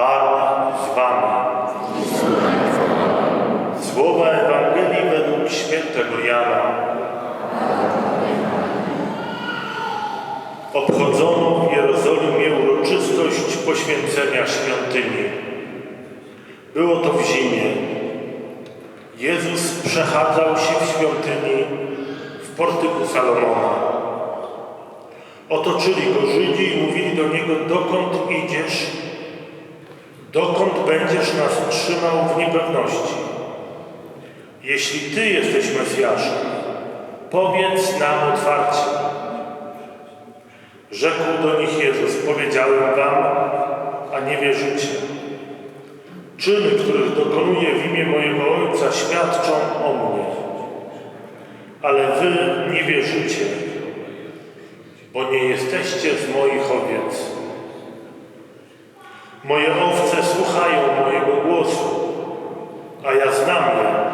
Pan z wami. Słowa Ewangelii według świętego Jana. Obchodzono w Jerozolimie uroczystość poświęcenia świątyni. Było to w zimie. Jezus przechadzał się w świątyni w portyku Salomona. Otoczyli go Żydzi i mówili do niego, dokąd idziesz, dokąd będziesz nas trzymał w niepewności. Jeśli Ty jesteś Mesjaszem, powiedz nam otwarcie. Rzekł do nich Jezus, powiedziałem wam, a nie wierzycie. Czyny, których dokonuję w imię mojego Ojca, świadczą o mnie. Ale wy nie wierzycie, bo nie jesteście z moich owiec. Moje owce słuchają mojego głosu, a ja znam je.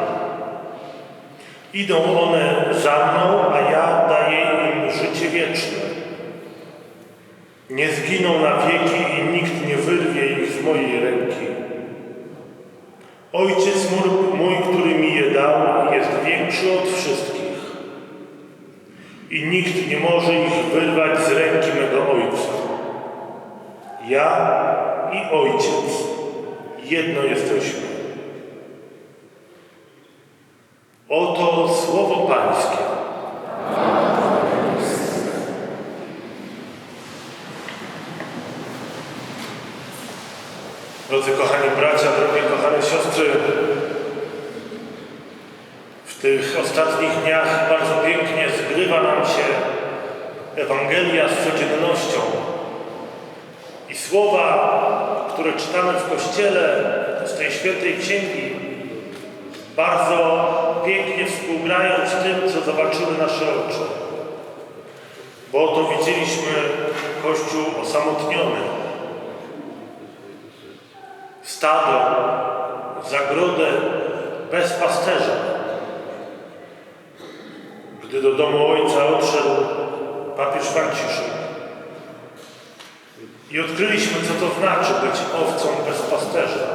Idą one za mną, a ja daję im życie wieczne. Nie zginą na wieki i nikt nie wyrwie ich z mojej ręki. Ojciec mój, który mi je dał, jest większy od wszystkich. I nikt nie może ich wyrwać z ręki mego Ojca. Ja i Ojciec jedno jesteśmy. Oto słowo Pańskie. Drodzy kochani bracia, drogie kochane siostry, w tych ostatnich dniach bardzo pięknie zgrywa nam się Ewangelia z codziennością i słowa, które czytamy w Kościele z tej świętej księgi, bardzo pięknie współgrają z tym, co zobaczyły nasze oczy. Bo oto widzieliśmy Kościół osamotniony, stado, zagrodę bez pasterza. Gdy do domu ojca odszedł papież Franciszek i odkryliśmy, co to znaczy być owcą bez pasterza.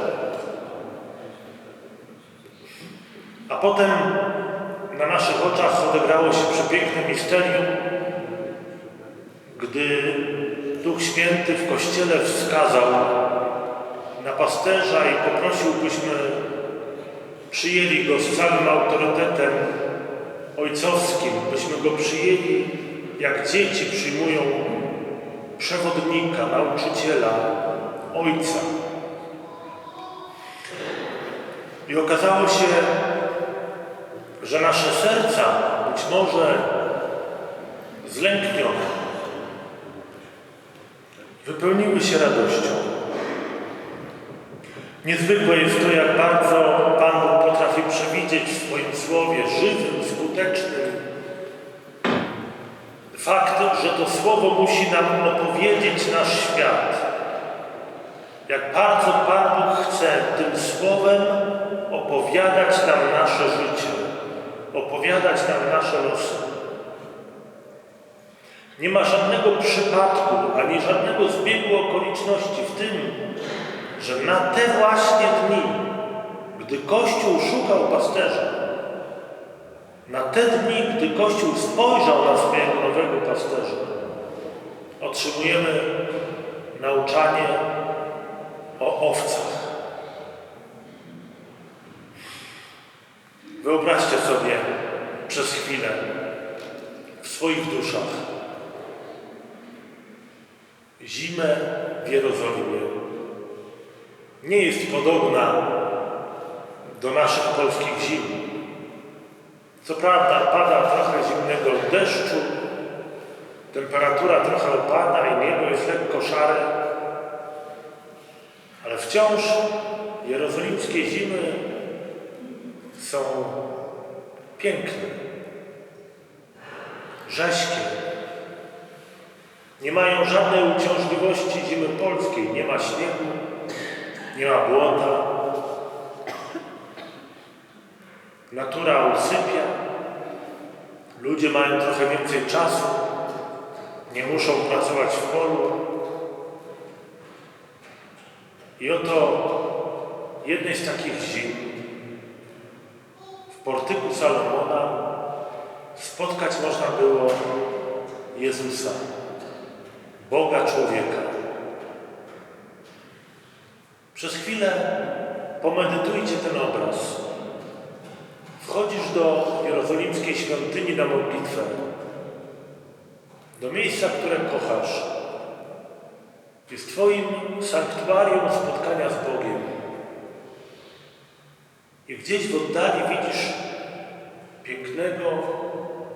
A potem na naszych oczach odegrało się przepiękne misterium, gdy Duch Święty w Kościele wskazał na pasterza i poprosił, byśmy przyjęli go z całym autorytetem ojcowskim, byśmy go przyjęli jak dzieci przyjmują przewodnika, nauczyciela, ojca. I okazało się, że nasze serca, być może zlęknione, wypełniły się radością. Niezwykłe jest to, jak bardzo Pan potrafi przewidzieć w swoim słowie żywym, skutecznym fakt, że to słowo musi nam opowiedzieć nasz świat. Jak bardzo Pan Bóg chce tym słowem opowiadać nam nasze życie, opowiadać nam nasze losy. Nie ma żadnego przypadku, ani żadnego zbiegu okoliczności w tym, że na te właśnie dni, gdy Kościół szukał pasterza, na te dni, gdy Kościół spojrzał na swojego nowego pasterza, otrzymujemy nauczanie o owcach. Wyobraźcie sobie przez chwilę w swoich duszach zimę w Jerozolimie. Nie jest podobna do naszych polskich zim. Co prawda pada trochę zimnego deszczu, temperatura trochę opada i niebo jest lekko szare, ale wciąż jerozolimskie zimy są piękne, rześkie. Nie mają żadnej uciążliwości zimy polskiej. Nie ma śniegu, nie ma błota. Natura usypia. Ludzie mają trochę więcej czasu. Nie muszą pracować w polu. I oto jednej z takich zim w portyku Salomona spotkać można było Jezusa, Boga człowieka. Przez chwilę pomedytujcie ten obraz. Wchodzisz do jerozolimskiej świątyni na modlitwę, do miejsca, które kochasz. Jest Twoim sanktuarium spotkania z Bogiem. I gdzieś w oddali widzisz pięknego,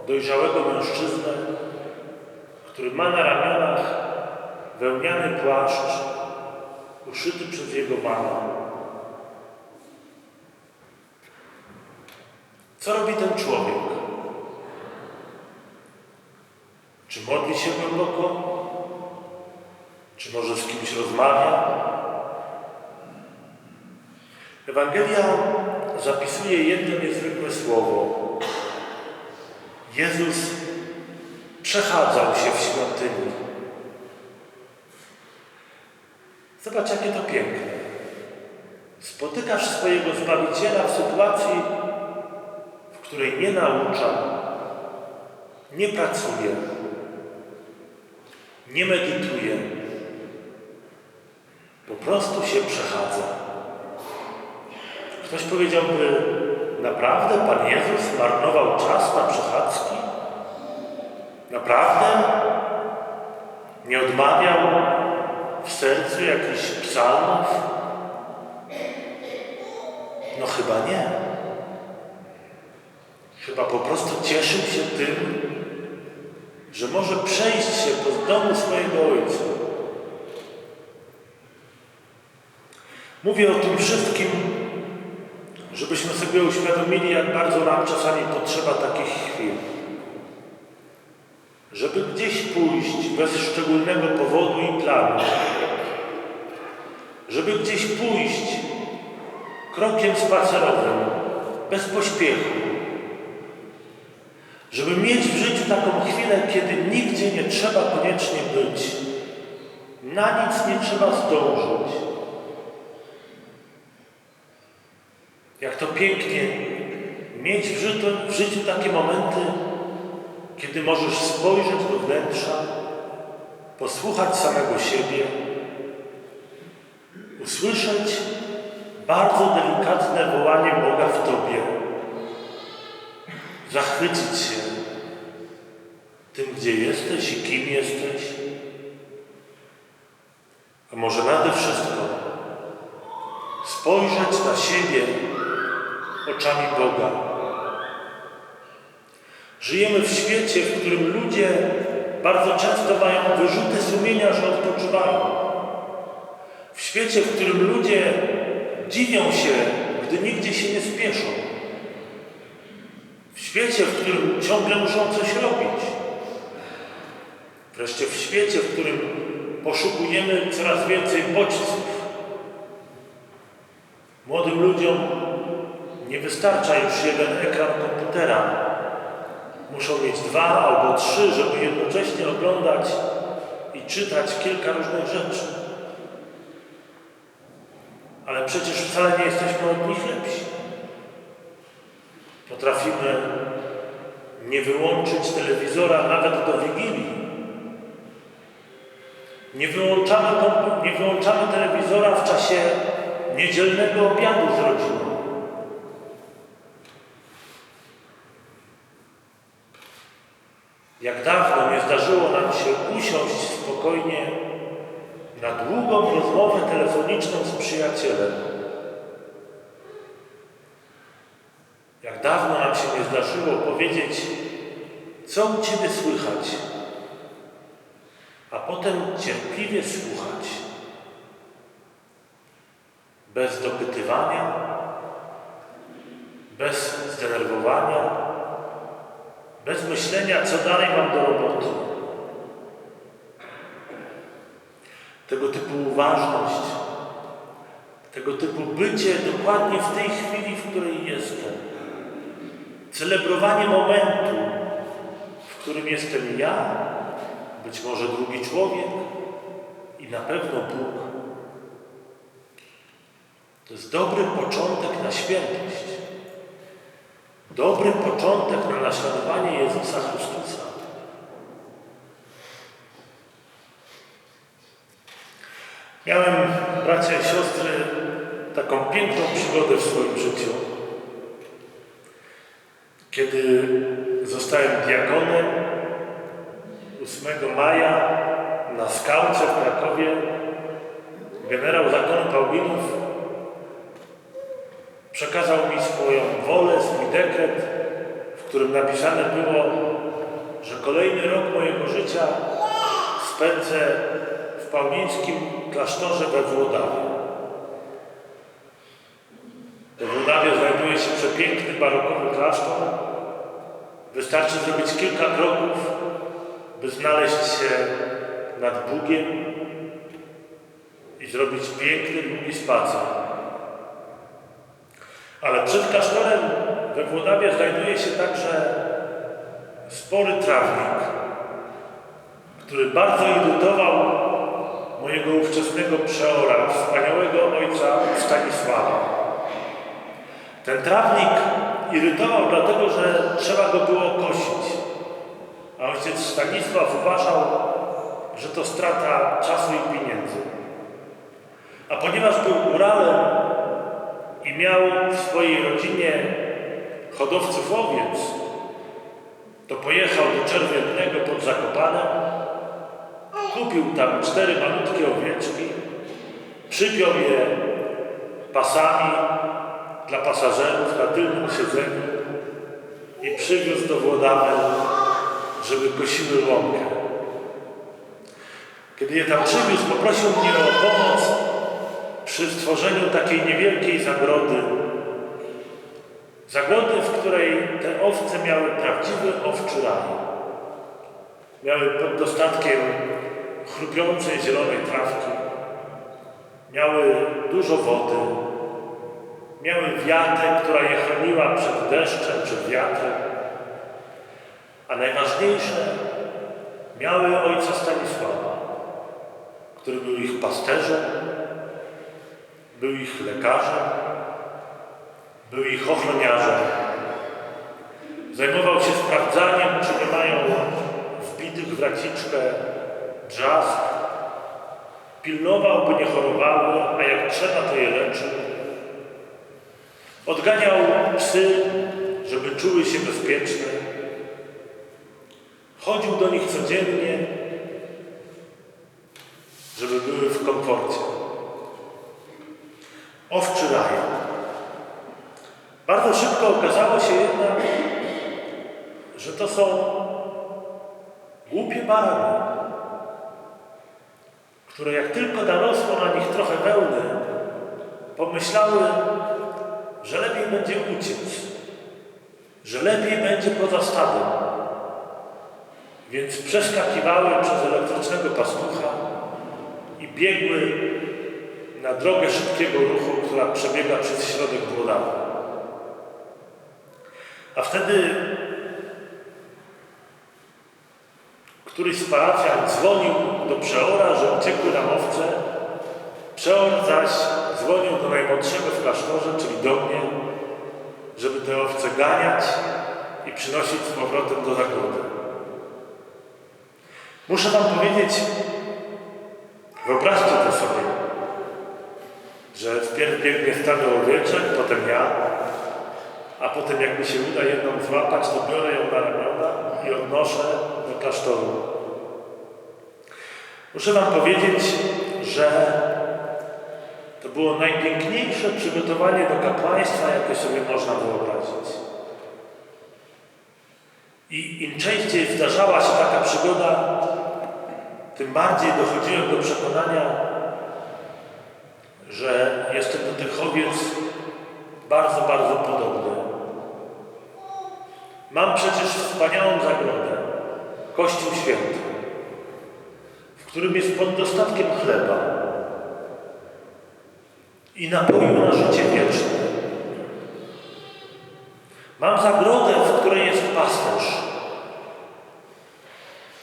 dojrzałego mężczyznę, który ma na ramionach wełniany płaszcz uszyty przez jego mamę. Co robi ten człowiek? Czy modli się głęboko? Czy może z kimś rozmawia? Ewangelia zapisuje jedno niezwykłe słowo. Jezus przechadzał się w świątyni. Zobacz, jakie to piękne. Spotykasz swojego Zbawiciela w sytuacji, której nie naucza, nie pracuje, nie medytuje. Po prostu się przechadza. Ktoś powiedziałby, naprawdę Pan Jezus marnował czas na przechadzki? Naprawdę? Nie odmawiał w sercu jakichś psalmów? No chyba nie. Chyba po prostu cieszył się tym, że może przejść się po domu swojego ojca. Mówię o tym wszystkim, żebyśmy sobie uświadomili, jak bardzo nam czasami potrzeba takich chwil. Żeby gdzieś pójść bez szczególnego powodu i planu. Żeby gdzieś pójść krokiem spacerowym, bez pośpiechu. Żeby mieć w życiu taką chwilę, kiedy nigdzie nie trzeba koniecznie być. Na nic nie trzeba zdążyć. Jak to pięknie mieć w życiu, w życiu takie momenty, kiedy możesz spojrzeć do wnętrza, posłuchać samego siebie, usłyszeć bardzo delikatne wołanie Boga w Tobie, zachwycić się tym, gdzie jesteś i kim jesteś, a może nade wszystko spojrzeć na siebie oczami Boga. Żyjemy w świecie, w którym ludzie bardzo często mają wyrzuty sumienia, że odpoczywają. W świecie, w którym ludzie dziwią się, gdy nigdzie się nie spieszą. Świecie, w którym ciągle muszą coś robić. Wreszcie w świecie, w którym poszukujemy coraz więcej bodźców. Młodym ludziom nie wystarcza już jeden ekran komputera. Muszą mieć dwa albo trzy, żeby jednocześnie oglądać i czytać kilka różnych rzeczy. Ale przecież wcale nie jesteśmy od nich lepsi. Potrafimy nie wyłączyć telewizora nawet do Wigilii. Nie wyłączamy, nie wyłączamy telewizora w czasie niedzielnego obiadu z rodziną. Jak dawno nie zdarzyło nam się usiąść spokojnie na długą rozmowę telefoniczną z przyjacielem. Jak dawno nam się nie zdarzyło powiedzieć, co u Ciebie słychać, a potem cierpliwie słuchać, bez dopytywania, bez zdenerwowania, bez myślenia, co dalej mam do roboty. Tego typu uważność, tego typu bycie dokładnie w tej chwili, w której jestem. Celebrowanie momentu, którym jestem ja, być może drugi człowiek i na pewno Bóg. To jest dobry początek na świętość. Dobry początek na naśladowanie Jezusa Chrystusa. Miałem, bracia i siostry, taką piękną przygodę w swoim życiu. Kiedy zostałem diakonem 8 maja na skałce w Krakowie, generał zakonu Paulinów przekazał mi swoją wolę, swój dekret, w którym napisane było, że kolejny rok mojego życia spędzę w paulińskim klasztorze we Włodawie. We Włodawie znajduje się przepiękny barokowy klasztor. Wystarczy zrobić kilka kroków, by znaleźć się nad Bugiem i zrobić piękny, długi spacer. Ale przed klasztorem we Włodawie znajduje się także spory trawnik, który bardzo irytował mojego ówczesnego przeora, wspaniałego ojca Stanisława. Ten trawnik irytował dlatego, że trzeba go było kosić. A ojciec Stanisław uważał, że to strata czasu i pieniędzy. A ponieważ był góralem i miał w swojej rodzinie hodowców owiec, to pojechał do Czerwiennego pod Zakopanem, kupił tam cztery malutkie owieczki, przypiął je pasami dla pasażerów na tylnym siedzeniu i przywiózł do Włodawy, żeby kosiły łąkę. Kiedy je tam przywiózł, poprosił mnie o pomoc przy stworzeniu takiej niewielkiej zagrody. Zagrody, w której te owce miały prawdziwy owczy raj. Miały pod dostatkiem chrupiącej zielonej trawki. Miały dużo wody. Miały wiatę, która je chroniła przed deszczem, przed wiatrem. A najważniejsze, miały ojca Stanisława, który był ich pasterzem, był ich lekarzem, był ich ochroniarzem. Zajmował się sprawdzaniem, czy nie mają wbitych w raciczkę drzask. Pilnował, by nie chorowały, a jak trzeba, to je leczył. Odganiał psy, żeby czuły się bezpieczne. Chodził do nich codziennie, żeby były w komforcie. Owczy raj. Bardzo szybko okazało się jednak, że to są głupie barany, które jak tylko narosło na nich trochę wełny, pomyślały, że lepiej będzie uciec, że lepiej będzie poza stadem. Więc przeskakiwały przez elektrycznego pastucha i biegły na drogę szybkiego ruchu, która przebiega przez środek Włodawy. A wtedy któryś z parafian dzwonił do przeora, że uciekły nam owce. Przeor zaś dzwonił do najmłodszego w klasztorze, czyli do mnie, żeby te owce ganiać i przynosić z powrotem do zagrody. Muszę Wam powiedzieć, wyobraźcie to sobie, że wpierw biegnie stado owieczek, potem ja, a potem jak mi się uda jedną złapać, to biorę ją na ramiona i odnoszę do klasztoru. Muszę Wam powiedzieć, że to było najpiękniejsze przygotowanie do kapłaństwa, jakie sobie można wyobrazić. I im częściej zdarzała się taka przygoda, tym bardziej dochodziłem do przekonania, że jestem do tych owiec bardzo, bardzo podobny. Mam przecież wspaniałą zagrodę, Kościół Święty, w którym jest pod dostatkiem chleba i napoju na życie wieczne. Mam zagrodę, w której jest pasterz.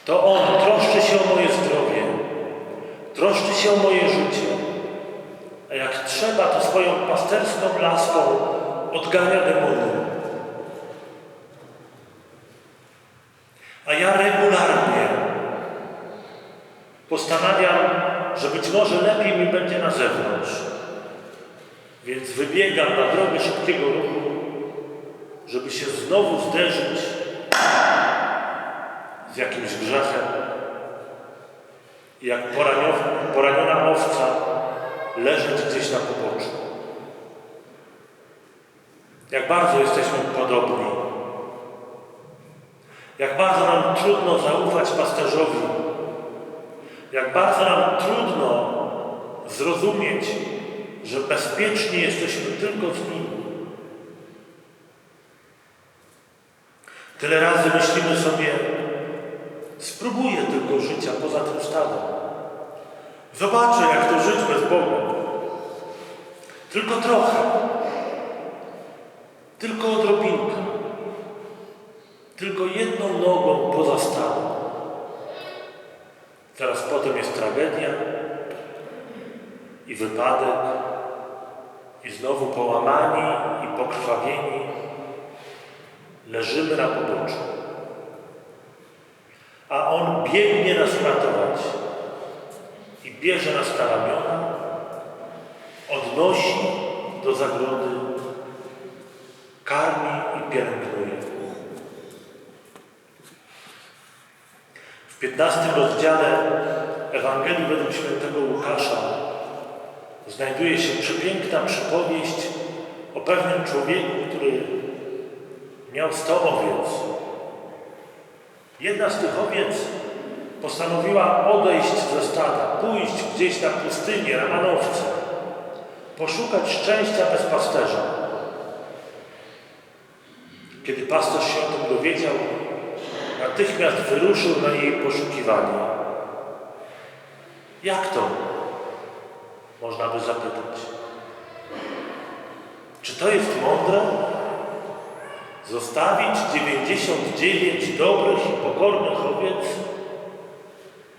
To On troszczy się o moje zdrowie, troszczy się o moje życie. A jak trzeba, to swoją pasterską laską odgania demony. A ja regularnie postanawiam, że być może lepiej mi będzie na zewnątrz. Więc wybiegam na drogę szybkiego ruchu, żeby się znowu zderzyć z jakimś grzechem. I jak poraniona owca leżeć gdzieś na poboczu. Jak bardzo jesteśmy podobni. Jak bardzo nam trudno zaufać pasterzowi. Jak bardzo nam trudno zrozumieć, że bezpieczni jesteśmy tylko z nim. Tyle razy myślimy sobie, spróbuję tylko życia poza tym stadem. Zobaczę, jak to żyć bez Boga. Tylko trochę. Tylko odrobinkę. Tylko jedną nogą poza stadem. Zaraz potem jest tragedia i wypadek i znowu połamani i pokrwawieni leżymy na poboczu. A On biegnie nas ratować i bierze nas na ramiona, odnosi do zagrody, karmi i pielęgnuje. W 15 rozdziale Ewangelii według świętego Łukasza znajduje się przepiękna przypowieść o pewnym człowieku, który miał 100 owiec. Jedna z tych owiec postanowiła odejść ze stada, pójść gdzieś na pustynię, na manowce, poszukać szczęścia bez pasterza. Kiedy pasterz się o tym dowiedział, natychmiast wyruszył na jej poszukiwanie. Jak to? Można by zapytać. Czy to jest mądre? Zostawić 99 dobrych i pokornych owiec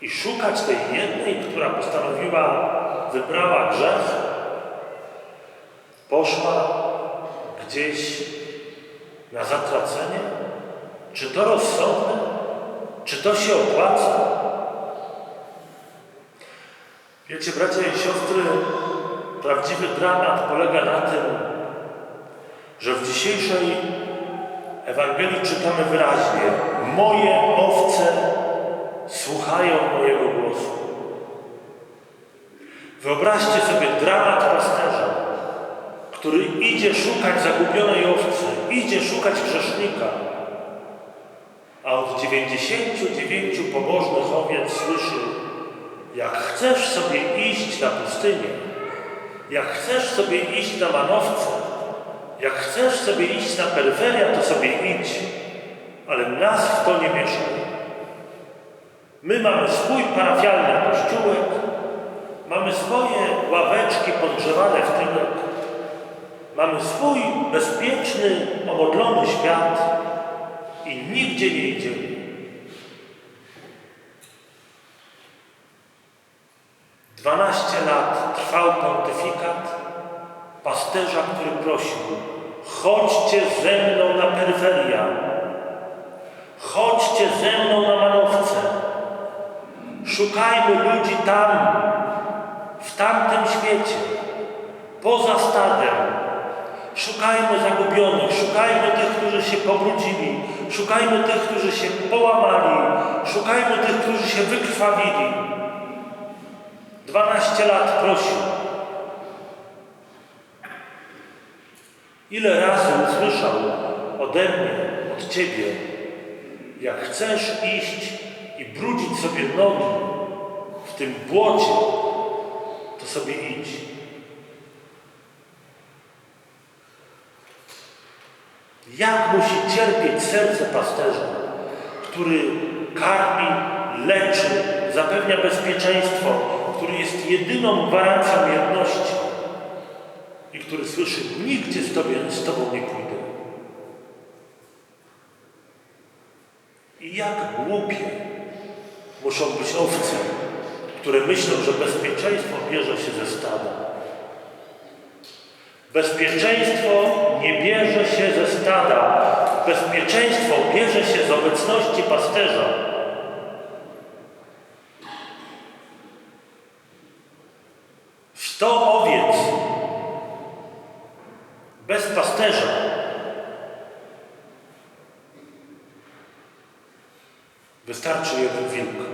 i szukać tej jednej, która postanowiła, wybrała grzech? Poszła gdzieś na zatracenie? Czy to rozsądne? Czy to się opłaca? Wiecie, bracia i siostry, prawdziwy dramat polega na tym, że w dzisiejszej Ewangelii czytamy wyraźnie: Moje owce słuchają mojego głosu. Wyobraźcie sobie dramat pasterza, który idzie szukać zagubionej owcy, idzie szukać grzesznika, a od 99 pobożnych owiec słyszy: Jak chcesz sobie iść na pustynię, jak chcesz sobie iść na manowce, jak chcesz sobie iść na peryferia, to sobie idź, ale nas w to nie mieszaj. My mamy swój parafialny kościółek, mamy swoje ławeczki podgrzewane w tyłek, mamy swój bezpieczny, omodlony świat i nigdzie nie idziemy. Dwanaście lat trwał pontyfikat. Pasterza, który prosił: chodźcie ze mną na peryferia, chodźcie ze mną na manowce, szukajmy ludzi tam, w tamtym świecie, poza stadem. Szukajmy zagubionych, szukajmy tych, którzy się pobrudzili, szukajmy tych, którzy się połamali, szukajmy tych, którzy się wykrwawili. Dwanaście lat prosił. Ile razy usłyszał ode mnie, od Ciebie, jak chcesz iść i brudzić sobie nogi w tym błocie, to sobie idź. Jak musi cierpieć serce pasterza, który karmi, leczy, zapewnia bezpieczeństwo, który jest jedyną gwarancją jedności i który słyszy, nigdzie z, tobie, z Tobą nie pójdę. I jak głupie muszą być owce, które myślą, że bezpieczeństwo bierze się ze stada. Bezpieczeństwo nie bierze się ze stada. Bezpieczeństwo bierze się z obecności pasterza. Sto owiec bez pasterza wystarczy jeden wilk.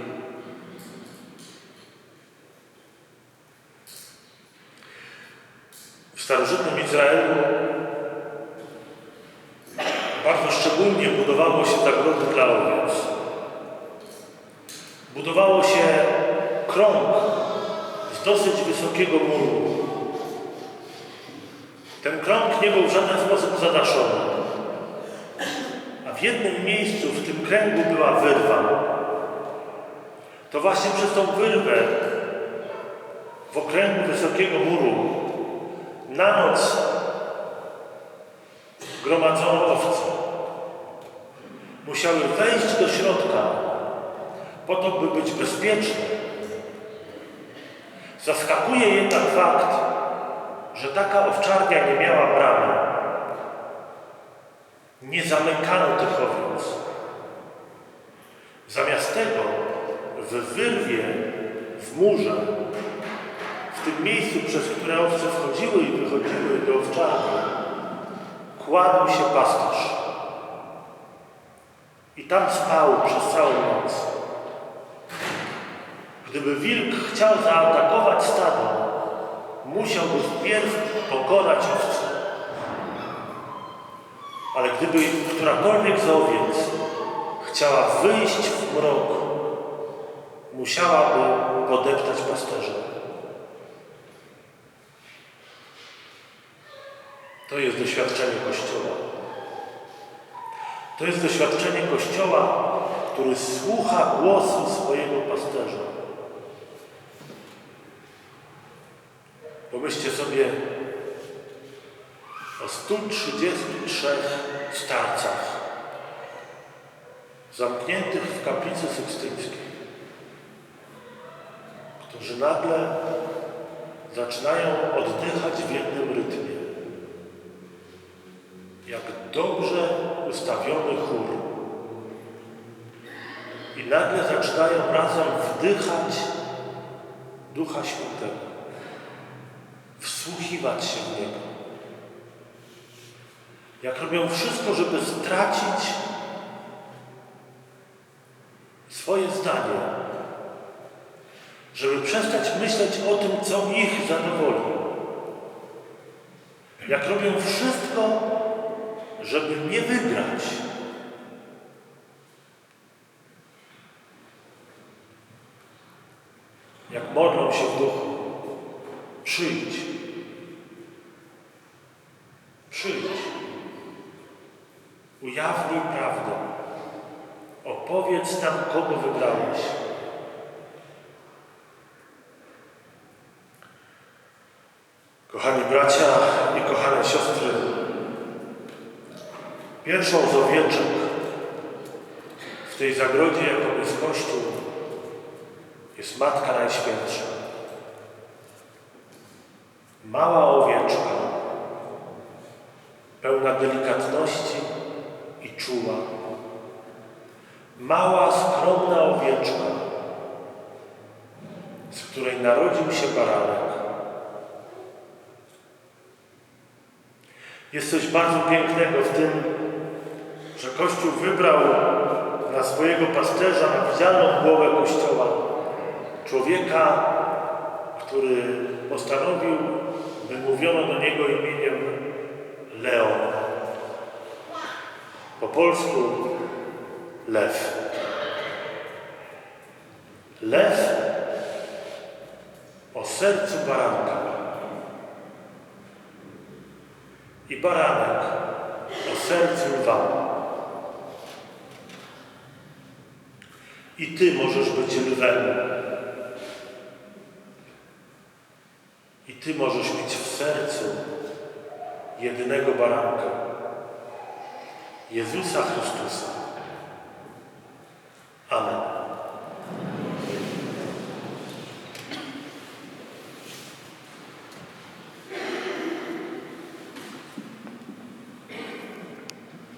W starożytnym Izraelu bardzo szczególnie budowało się zagrody dla owiec. Budowało się krąg z dosyć wysokiego muru. Ten krąg nie był w żaden sposób zadaszony. A w jednym miejscu w tym kręgu była wyrwa. To właśnie przez tą wyrwę w okręgu wysokiego muru na noc gromadzono owce. Musiały wejść do środka po to, by być bezpieczne. Zaskakuje jednak fakt, że taka owczarnia nie miała bramy. Nie zamykano tych owiec. Zamiast tego w wyrwie, w murze, w tym miejscu, przez które owce wchodziły i wychodziły do owczarni, kładł się pasterz. I tam spał przez całą noc. Gdyby wilk chciał zaatakować stado, musiałby wpierw pokonać owce. Ale gdyby którakolwiek z owiec chciała wyjść w mrok, musiałaby podeptać pasterza. To jest doświadczenie Kościoła. To jest doświadczenie Kościoła, który słucha głosu swojego pasterza. Pomyślcie sobie o 133 starcach zamkniętych w kaplicy sykstyńskiej, którzy nagle zaczynają oddychać w jednym rytmie. Jak dobrze ustawiony chór. I nagle zaczynają razem wdychać Ducha Świętego wsłuchiwać się w Niego. Jak robią wszystko, żeby stracić swoje zdanie, żeby przestać myśleć o tym, co ich zadowoli. Jak robią wszystko, żeby nie wygrać. Jak modlą się w duchu. Przyjdź. Opowiedz nam, kogo wybrałeś. Kochani bracia i kochane siostry, pierwszą z owieczek w tej zagrodzie, jaką jest Kościół, jest Matka Najświętsza. Mała owieczka, pełna delikatności i czuła. Mała, skromna owieczka, z której narodził się baranek. Jest coś bardzo pięknego w tym, że Kościół wybrał na swojego pasterza, na widzialną głowę Kościoła, człowieka, który postanowił, by mówiono do niego imieniem Leon. Po polsku lew. Lew o sercu baranka. I baranek o sercu lwa. I ty możesz być lwem. I ty możesz mieć w sercu jedynego baranka, Jezusa Chrystusa.